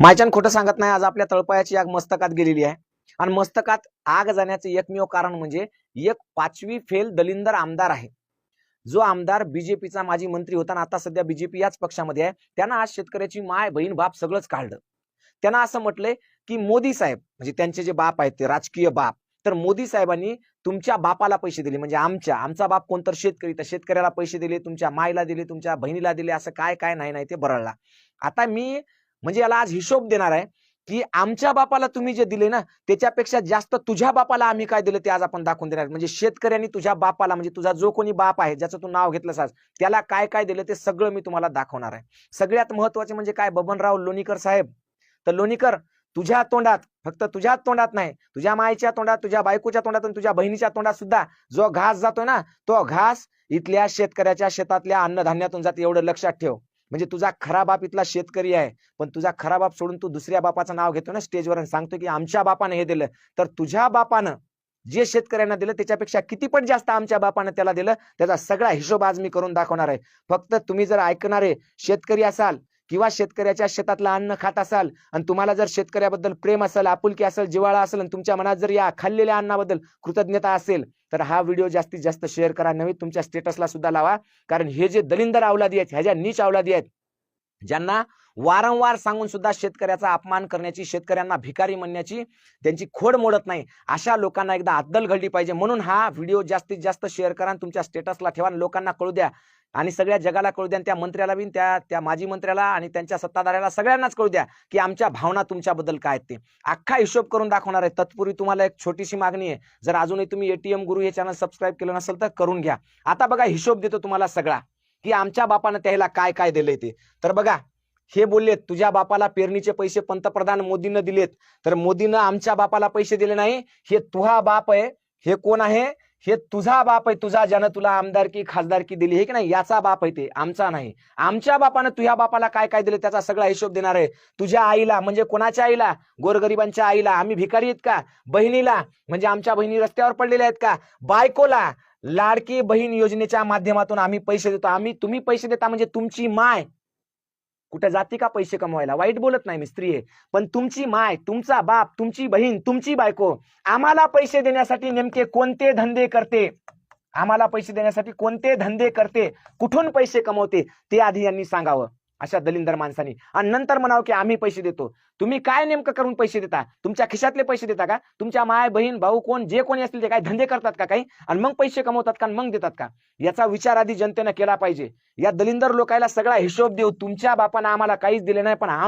मायच्यान खोटं सांगत नाही आज आपल्या तळपायाची आग मस्तकात गेलेली आहे. आणि मस्तकात आग जाण्याचं एकमेव कारण म्हणजे एक पाचवी फेल दलिंदर आमदार आहे. जो आमदार बीजेपीचा माजी मंत्री होता आणि आता सध्या बीजेपी याच पक्षामध्ये आहे. त्यांना आज शेतकऱ्याची माय बहीण बाप सगळंच काढलं. त्यांना असं म्हटलंय की मोदी साहेब म्हणजे त्यांचे जे बाप आहेत ते राजकीय बाप तर मोदी साहेबांनी तुमच्या बापाला पैसे दिले म्हणजे आमच्या आमचा बाप कोणतर शेतकरी तर शेतकऱ्याला पैसे दिले तुमच्या मायला दिले तुमच्या बहिणीला दिले असं काय काय नाही नाही ते बरळला. आता मी म्हणजे याला आज हिशोब देणार आहे की आमच्या बापाला तुम्ही जे दिले ना त्याच्यापेक्षा जास्त तुझ्या बापाला आम्ही काय दिलं ते आज आपण दाखवून देणार. म्हणजे शेतकऱ्यांनी तुझ्या बापाला म्हणजे तुझा जो कोणी बाप आहे ज्याचं तू नाव घेतलंस आज त्याला काय काय दिलं ते सगळं मी तुम्हाला दाखवणार आहे. सगळ्यात महत्त्वाचे म्हणजे काय? बबनराव लोणीकर साहेब. तर लोणीकर तुझ्या तोंडात फक्त तुझ्याच तोंडात नाही तुझ्या मायच्या तोंडात तुझ्या बायकोच्या तोंडात आणि तुझ्या बहिणीच्या तोंडात सुद्धा जो घास जातोय ना तो घास इथल्या शेतकऱ्याच्या शेतातल्या अन्नधान्यातून जाते एवढं लक्षात ठेव. म्हणजे तुझा खरा बाप इथला शेतकरी आहे पण तुझा खरा बाप सोडून तू दुसऱ्या बापाचं नाव घेतो ना स्टेजवर आणि सांगतो की आमच्या बापानं हे दिलं. तर तुझ्या बापानं जे शेतकऱ्यांना दिलं त्याच्यापेक्षा किती पण जास्त आमच्या बापानं त्याला दिलं त्याचा सगळा हिशोब आज मी करून दाखवणार आहे. फक्त तुम्ही जर ऐकणारे शेतकरी असाल किंवा शेतकऱ्याच्या शेतातलं अन्न खात असाल आणि तुम्हाला जर शेतकऱ्याबद्दल प्रेम असेल आपुलकी असेल जिवाळा असेल आणि तुमच्या मनात जर या खाल्लेल्या अन्नाबद्दल कृतज्ञता असेल तर हा व्हिडिओ जास्तीत जास्त शेअर करा. नव्हे तुमच्या स्टेटसला सुद्धा लावा. कारण हे जे दलिंदर अवलादी आहेत ह्या ज्या नीच अवलादी आहेत ज्यांना वारंवार सांगून सुद्धा शेतकऱ्याचा अपमान करण्याची शेतकऱ्यांना भिकारी म्हणण्याची त्यांची खोड मोडत नाही. अशा लोकांना एकदा अद्दल घडली पाहिजे. म्हणून हा व्हिडिओ जास्तीत जास्त शेअर करा तुमच्या स्टेटसला ठेवा लोकांना कळू द्या. आणि सगळ्या जगाला कळू द्या त्या मंत्र्याला बी त्या त्या माजी मंत्र्याला आणि त्यांच्या सत्ताधाऱ्याला सगळ्यांनाच कळू द्या की आमच्या भावना तुमच्याबद्दल काय आहेत ते. अख्खा हिशोब करून दाखवणार आहे. तत्पूर्वी तुम्हाला एक छोटीशी मागणी आहे. जर अजूनही तुम्ही एटीएम गुरु हे चॅनल सबस्क्राईब केलं नसेल तर करून घ्या. आता बघा हिशोब देतो तुम्हाला सगळा की आमच्या बापानं त्याला काय काय दिलंय ते. तर बघा हे बोललेत तुझ्या बापाला पेरणीचे पैसे पंतप्रधान मोदीनं दिलेत. तर मोदीनं आमच्या बापाला पैसे दिले नाही. हे तुझा बाप आहे. हे कोण आहे? हे तुझा बाप आहे. तुझा ज्यानं तुला आमदारकी खासदारकी दिली. हे की नाही? याचा बाप आहे ते. आमचा नाही. आमच्या बापानं तुझ्या बापाला काय काय दिलं त्याचा सगळा हिशोब देणार आहे. तुझ्या आईला म्हणजे कोणाच्या आईला? गोरगरिबांच्या आईला. आम्ही भिकारी आहेत का? बहिणीला. म्हणजे आमच्या बहिणी रस्त्यावर पडलेल्या आहेत का? बायकोला. लाडकी बहीण योजनेच्या माध्यमातून आम्ही पैसे देतो. आम्ही तुम्ही पैसे देता म्हणजे तुमची माय. कुठे जाते का पैसे कमवायला? वाईट बोलत नाही मी स्त्री आहे. पण तुमची माय तुमचा बाप तुमची बहीण तुमची बायको आम्हाला पैसे देण्यासाठी नेमके कोणते धंदे करते? आम्हाला पैसे देण्यासाठी कोणते धंदे करते? कुठून पैसे कमवते? ते आधी यांनी सांगावं. अशा दलिंदर माणसांनी. आणि नंतर म्हणावं की आम्ही पैसे देतो. तुम्ही काय नेमकं करून पैसे देता? तुमच्या खिशातले पैसे देता का? तुमच्या माय बहीण भाऊ कोण जे कोणी असतील ते काय धंदे करतात का काही? आणि मग पैसे कमवतात का आणि मग देतात का? याचा विचार आधी जनतेनं केला पाहिजे. या दलिंदर लोकायला सगळा हिशोब देऊ. तुमच्या बापानं आम्हाला काहीच दिले नाही पण आम